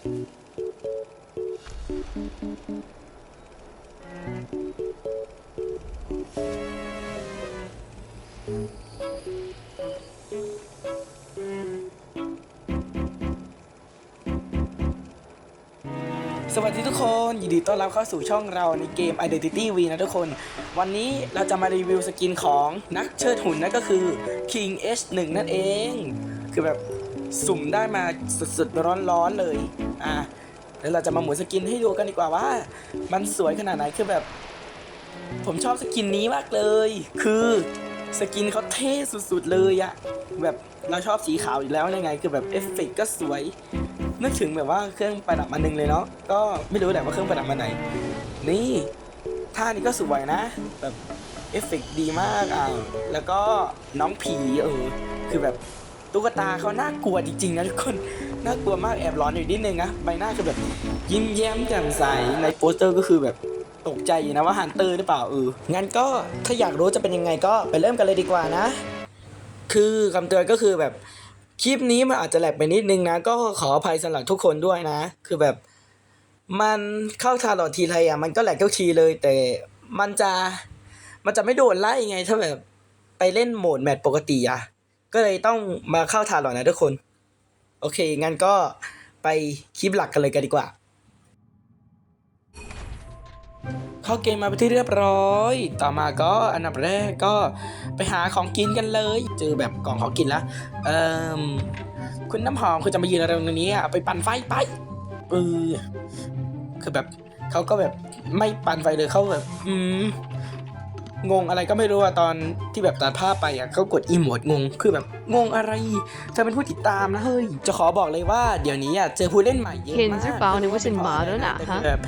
สวัสดีทุกคนยินดีต้อนรับเข้าสู่ช่องเราในเกม Identity V นะทุกคน วันนี้เราจะมารีวิวสกินของนักเชิดหุ่นนั่นก็คือ King H1 นั่นเอง คือแบบสุ่มได้มาสุดๆร้อนๆเลย อะแล้วเราจะมาหมุนสกินให้ดูกันดีกว่าว่า มันสวยขนาดไหนคือแบบ ผมชอบสกินนี้มากเลย คือสกินเขาเท่สุดๆเลยอะแบบเราชอบสีขาวอยู่แล้วยังไง คือแบบเอฟเฟกต์ก็สวย นึกถึงแบบว่าเครื่องประดับอันหนึงเลยเนาะก็ไม่รู้แหละว่าเครื่องประดับมันไหน นี่ท่านี้ก็สวยนะ แบบเอฟเฟกต์ดีมากอะแล้วก็น้องผีเออคือแบบตุ๊กตาเขาน่ากลัวจริงๆนะทุกคน น่ากลัวมากแอบร้อนอยู่นิดนึงนะใบหน้าคือแบบ ยิ้มแย้มแจ่มใสในโปสเตอร์ก็คือแบบตกใจอยู่นะว่าฮันเตอร์หรือเปล่าเอองั้นก็ถ้าอยากรู้จะเป็นยังไงก็ไปเริ่มกันเลยดีกว่านะ คือคำเตือนก็คือแบบคลิปนี้มันอาจจะแหลกไปนิดนึงนะ ก็ขออภัยสำหรับทุกคนด้วยนะ คือแบบ มันเข้าทาร์ลอดทีไรอะมันก็แหลกทุกทีเลย แต่มันจะมันจะไม่โดนไล่ไง ถ้าแบบไปเล่นโหมดแมตช์ปกติอะก็เลยต้องมาเข้าทาร์ลอดนะทุกคน โอเค งั้นก็ไปคลิปหลักกันเลยกันดีกว่า เข้าเกมมาเป็นที่เรียบร้อย ต่อมาก็อันดับแรกก็ไปหาของกินกันเลย เจอแบบกล่องของกินแล้วเอ่มคุณน้ำหอมคุณจะมายืนอะไรตรงนี้อะไปปั่นไฟไปเออคือแบบเขาก็แบบไม่ปั่นไฟเลยเขาแบบ อืม งงอะไรก็ไม่รู้อะตอนที่แบบตัดภาพไปอะเขากดอีโมดงง คือแบบงงอะไรเธอเป็นผู้ติดตามนะเฮ้ย จะขอบอกเลยว่าเดี๋ยวนี้อะเจอผู้เล่นใหม่เยอะมากเห็นหรือเปล่านึกว่าฉันหมาแล้วน่ะแต่ฮะคือแบบ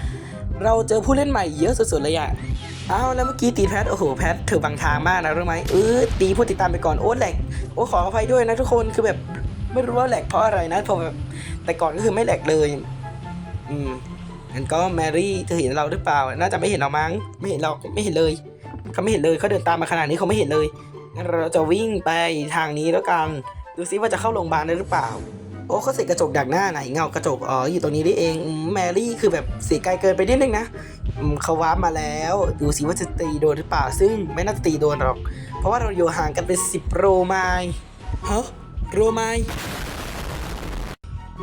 เราเจอผู้เล่นใหม่เยอะสุดๆเลยอะอ้าวแล้วเมื่อกี้ตีแพทโอ้โหแพทเธอบังทางมากนะรู้ไหมเออตีผู้ติดตามไปก่อนโอ้แหลกโอ้ขออภัยด้วยนะทุกคนคือแบบไม่รู้ว่าแหลกเพราะอะไรนะเพราะแบบแต่ก่อนก็คือไม่แหลกเลย อืมงั้นก็แมรี่เธอเห็นเราหรือเปล่า น่าจะไม่เห็นเรามั้งไม่เห็นเราไม่เห็นเลย เขาไม่เห็นเลยเขาเดินตามมาขนาดนี้เขาไม่เห็นเลยงั้นเราจะวิ่งไปทางนี้แล้วกันดูซิว่าจะเข้าโรงพยาบาลได้หรือเปล่า โอ้เขาเสกกระจกดักหน้าไหนเงากระจกอ๋ออยู่ตรงนี้ได้เองแมรี่คือแบบเสียไกลเกินไปนิดนึงนะเขาวามาแล้ว ดูสิว่าจะตีโดนหรือเปล่า ซึ่งไม่น่าจะตีโดนหรอก เพราะว่าเราอยู่ห่างกันเป็นสิบโรไมล์ฮะโรไมล์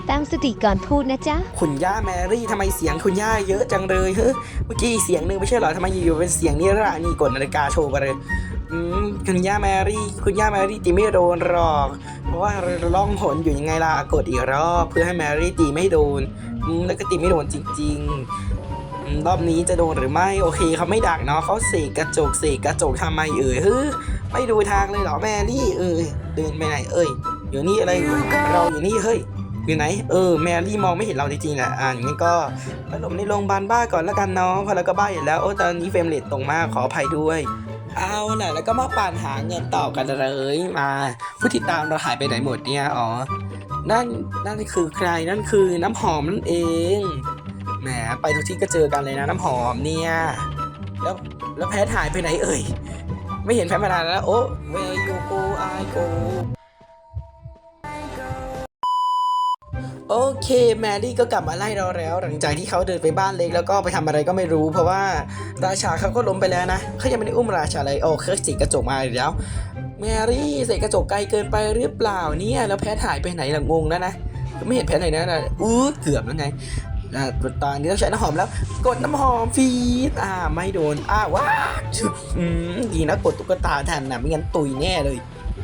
ตั้งสติก่อนพูดนะจ๊ะ คุณย่าแมรี่ทำไมเสียงคุณย่าเยอะจังเลยเฮ้ยเมื่อกี้เสียงหนึ่งไม่ใช่เหรอทำไมอยู่ๆเป็นเสียงนี้ล่ะนี่กดนาฬิกาโชว์ไปเลยอืมคุณย่าแมรี่ คุณย่าแมรี่ตีไม่โดนหรอก เพราะว่าล่องหนอยู่ยังไงล่ะกดอีกรอบเพื่อให้แมรี่ตีไม่โดนอืมแล้วก็ตีไม่โดนจริง ๆรอบนี้จะโดนหรือไม่โอเคเขาไม่ดักเนาะเขาเสกกระจกเสกกระจกทำไมเอ่ยเฮ้ยไม่ดูทางเลยเหรอแมรี่เอ้ยเดินไปไหนเอ้ยอยู่นี่อะไรเราอยู่นี่เฮ้ย อยู่ไหน เออ แมรี่มองไม่เห็นเราจริงๆแหละอ่าอย่างนี้ก็ไปหลบในโรงพยาบาลบ้าก่อนแล้วกันเนาะพราะเราก็บ้าอยู่แล้วโอ้ตอนนี้เฟรมเรทตรงมากขออภัยด้วยเอาล่ะแล้วก็มาปั่นหาเงินต่อกันเลยมาผู้ติดตามเราหายไปไหนหมดเนี่ยอ๋อนั่นนั่นคือใครนั่นคือน้ำหอมนั่นเองแหมไปทุกที่ก็เจอกันเลยนะน้ำหอมเนี่ยแล้วแล้วแพทหายไปไหนเอ่ยไม่เห็นแพทมานานแล้วโอ้ where you go I go โอเคแมรี่ก็กลับมาไล่เราแล้ว หลังจากที่เขาเดินไปบ้านเล็กแล้วก็ไปทำอะไรก็ไม่รู้ เพราะว่าราชาเขาก็ล้มไปแล้วนะเขายังไม่ได้อุ้มราชาเลยโอ้เครื่องสีกระจกมาอีกแล้วแมรี่ใส่กระจกไกลเกินไปหรือเปล่าเนี่ยแล้วแพทหายไปไหนหล่ะงงแล้วนะไม่เห็นแพทไหนนะนะอู้เกือบแล้วไงอ่าตอนนี้ต้องใช้น้ำหอมแล้ว กดน้ำหอมฟีดอ่าไม่โดนอ้าวว้าอืมดีนะกดตุ๊กตาแทนนะไม่งั้นตุยแน่เลย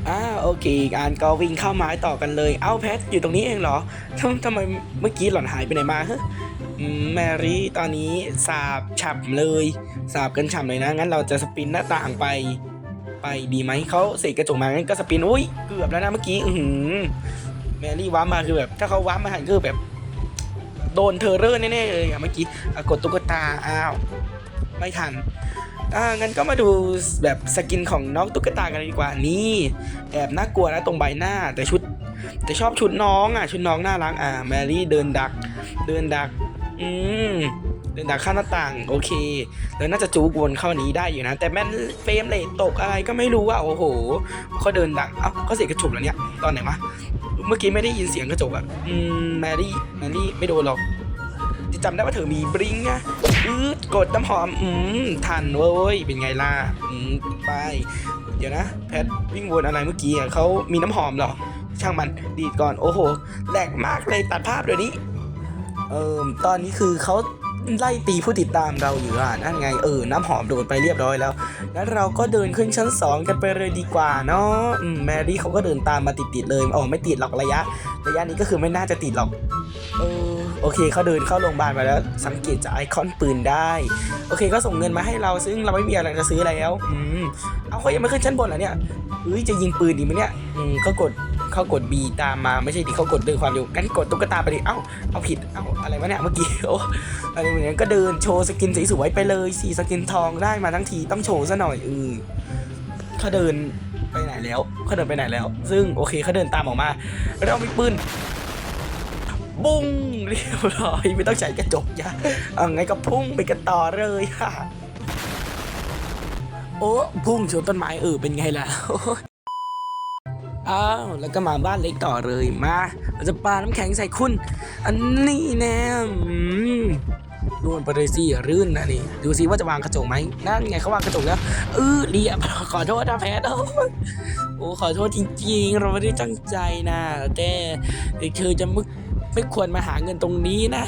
อ่าโอเคงานก็วิ่งเข้าไม้ต่อกันเลย เอ้าแพทอยู่ตรงนี้เองเหรอทำทำไมเมื่อกี้หล่อนหายไปไหนมาฮะแมรี่ตอนนี้สาบฉับเลยสาบกันฉ่ำเลยนะ งั้นเราจะสปินหน้าต่างไป ไปดีไหมเขาเสกกระจกมางั้นก็สปินอุ้ยเกือบแล้วนะเมื่อกี้อือหือแมรี่ว้ามาคือแบบถ้าเขาว้ามาหันคือแบบ โดนเทอร์เรอร์แน่ๆเลยอะเมื่อกี้กดตุ๊กตาอ้าวไม่ทัน อ่างั้นก็มาดูแบบสกินของน้องตุ๊กตากันดีกว่านี่แอบน่ากลัวนะตรงใบหน้าแต่ชุด แต่ชอบชุดน้องอะชุดน้องน่ารักอะแมรี่เดินดัก เดินดัก อืมเดินดักข้างหน้าต่างโอเคแล้วน่าจะจูกวนเข้านี้ได้อยู่นะ แต่แม่นเฟรมเรทตกอะไรก็ไม่รู้อะโอ้โหเขาเดินดักเอ้าเขาเสียกระจกแล้วเนี่ยตอนไหนวะเมื่อกี้ไม่ได้ยินเสียงกระจกอะอืมแมรี่แมรี่ไม่โดนหรอกจำได้ว่าเธอมีบริงอะ กดน้ำหอม อืม ทันเว้ย เป็นไงล่ะ อืม ไป เดี๋ยวนะ แพทวิ่งวนอะไรเมื่อกี้อะเขามีน้ำหอมหรอ ช่างมัน ดีดก่อน โอ้โห แหลกมากเลยตัดภาพเดี๋ยวนี้ เออตอนนี้คือเขาไล่ตีผู้ติดตามเราอยู่อะ นั่นไง เออ น้ำหอมโดนไปเรียบร้อยแล้วงั้นเราก็เดินขึ้นชั้น 2 กันไปเลยดีกว่าเนาะแมรี่เขาก็เดินตามมาติดๆเลย อ๋อ ไม่ติดหรอกระยะ ระยะนี้ก็คือไม่น่าจะติดหรอก เออ โอเคเขาเดินเข้าโรงพยาบาลมาแล้ว สังเกตจากไอคอนปืนได้ โอเคก็ส่งเงินมาให้เราซึ่งเราไม่มีอะไรจะซื้อแล้วอืมเอาเขายังไม่ขึ้นชั้นบนเหรอเนี่ยเฮ้ยจะยิงปืนดีไหมเนี่ยอืมก็กดเขากด B ตามมาไม่ใช่ดิเขากดด้วยความเร็วงั้นกดตุ๊กตาไปดิเอ้าเอาผิดเอ้าอะไรวะเนี่ยเมื่อกี้โอ้อะไรเหมือนกันก็เดินโชว์สกินสวยๆไปเลยสีสกินทองได้มาทั้งทีต้องโชว์ซะหน่อยเออเขาเดินไปไหนแล้วเขาเดินไปไหนแล้ว ซึ่งโอเคเขาเดินตามออกมาเรามีปืน บุ้งเรียบร้อยไม่ต้องใช้กระจกยะเอาไงก็พุ่งไปกันต่อเลยค่ะ โอ้พุ่งชนต้นไม้เออเป็นไงล่ะอ้าวแล้วก็มาบ้านเล็กต่อเลยมาเราจะปาน้ำแข็งใส่คุณ อันนี้แน่อืมดวนไปเลยสิรื่นนะนี่ดูสิว่าจะวางกระจกไหมนั่นไงเขาวางกระจกแล้วเออเรียบขอโทษนะแพทโอ้ยโอ้ขอโทษจริงๆ เราไม่ได้ตั้งใจนะแต่เด็กเธอจะไม่ ไม่ควรมาหาเงินตรงนี้นะ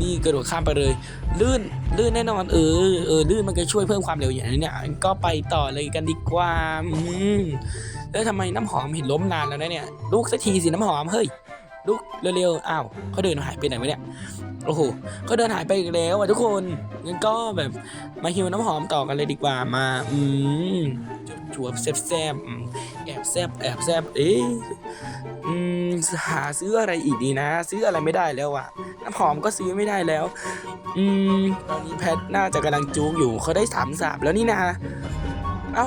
นี่กระโดดข้ามไปเลย ลื่น ลื่นแน่นอน เออ เออ ลื่นมันก็ช่วยเพิ่มความเร็วอย่างนี้เนี่ย ก็ไปต่อเลยกันดีกว่า อืมแล้วทำไมน้ำหอมเห็นล้มนานแล้วนะเนี่ย ลุกสักทีสิน้ำหอม เฮ้ย ลุกเร็วๆ อ้าวเขาเดินหายไปไหนวะเนี่ยโอ้โหเขาเดินหายไปอีกแล้วอะทุกคนงั้นก็แบบมาฮิวน้ำหอมต่อกันเลยดีกว่ามา อืมจวบแซบๆอืมแอบแซบแอบแซบเอ๊ะอืม หาซื้ออะไรอีกดีนะ ซื้ออะไรไม่ได้แล้วอะน้ำหอมก็ซื้อไม่ได้แล้ว อืมตอนนี้แพทน่าจะกำลังจูกอยู่เขาได้สามสาบแล้วนี่นาเอ้า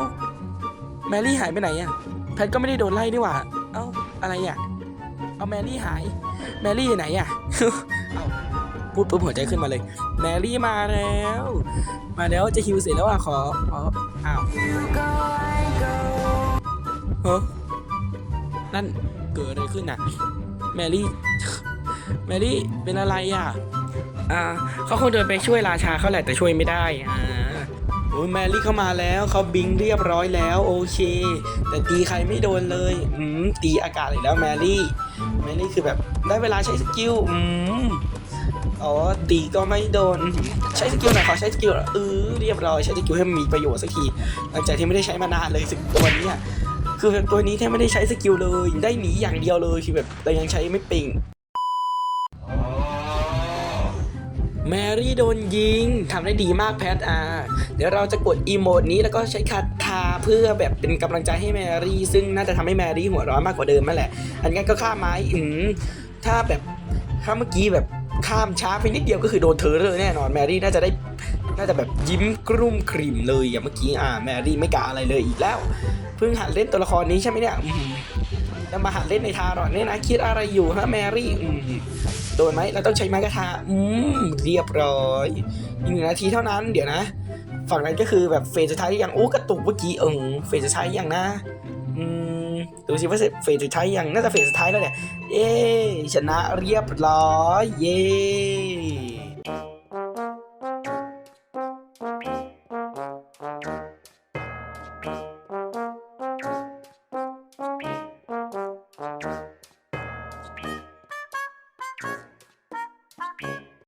แมรี่หายไปไหนอะแพทก็ไม่ได้โดนไล่นี่หว่า เอ้าอะไรอะเอาแมรี่หาย แมรี่อยู่ไหนอะเอ้าพูดปุ๊บหัวใจขึ้นมาเลย แมรี่มาแล้ว มาแล้วจะฮิวเสร็จแล้วอะขอขออ้าวเฮ้นั่น เกิดอะไรขึ้นน่ะ แมรี่ แมรี่ เป็นอะไรอะ อ่า เขาคงเดินไปช่วยราชาเขาแหละแต่ช่วยไม่ได้ อ่า โอ้ยแมรี่เข้ามาแล้วเขาบิงเรียบร้อยแล้ว โอเค แต่ตีใครไม่โดนเลย อืม ตีอากาศอีกแล้วแมรี่ แมรี่คือแบบได้เวลาใช้สกิล อืมอ๋อตีก็ไม่โดน ใช้สกิลหน่อยขอใช้สกิลหน่อยเออเรียบร้อยใช้สกิลให้มันมีประโยชน์สักทีหลังจากที่ไม่ได้ใช้มานานเลยสึกตัวนี้อะ คือแบบตัวนี้แทบไม่ได้ใช้สกิลเลย ได้หนีอย่างเดียวเลยคือแบบแต่ยังใช้ไม่ปิงแมรี่โดนยิงทำได้ดีมากแพทอ่าเดี๋ยวเราจะกดอีโมดนี้แล้วก็ใช้คาถาเพื่อแบบเป็นกำลังใจให้แมรี่ ซึ่งน่าจะทำให้แมรี่หัวร้อนมากกว่าเดิมนั่นแหละ อันนั้นก็ข้าไม้อืมถ้าแบบถ้าเมื่อกี้แบบข้ามช้าไปนิดเดียวก็คือโดนเธอเลยแน่นอนแมรี่น่าจะได้น่าจะแบบยิ้มกรุ่มกริ่มเลยอย่างเมื่อกี้อ่าแมรี่ไม่กะอะไรเลยอีกแล้ว พิ่งหัดเล่นตัวละครนี้ใช่ไหมเนี่ยอืมแล้วมาหัดเล่นในทารอนเนี่ยนะคิดอะไรอยู่ฮะแมรี่โดนไหมเราต้องใช้ไม้กระทะอืมเรียบร้อยอีกหนึ่งนาทีเท่านั้นเดี๋ยวนะ ฝั่งนั้นก็คือแบบเฟสสุดท้ายยังโอ้กระตุกเมื่อกี้เออเฟสสุดท้ายยังนะอืมดูสิว่าเฟสสุดท้ายยังน่าจะเฟสสุดท้ายแล้วเนี่ยเย้ชนะเรียบร้อยเย้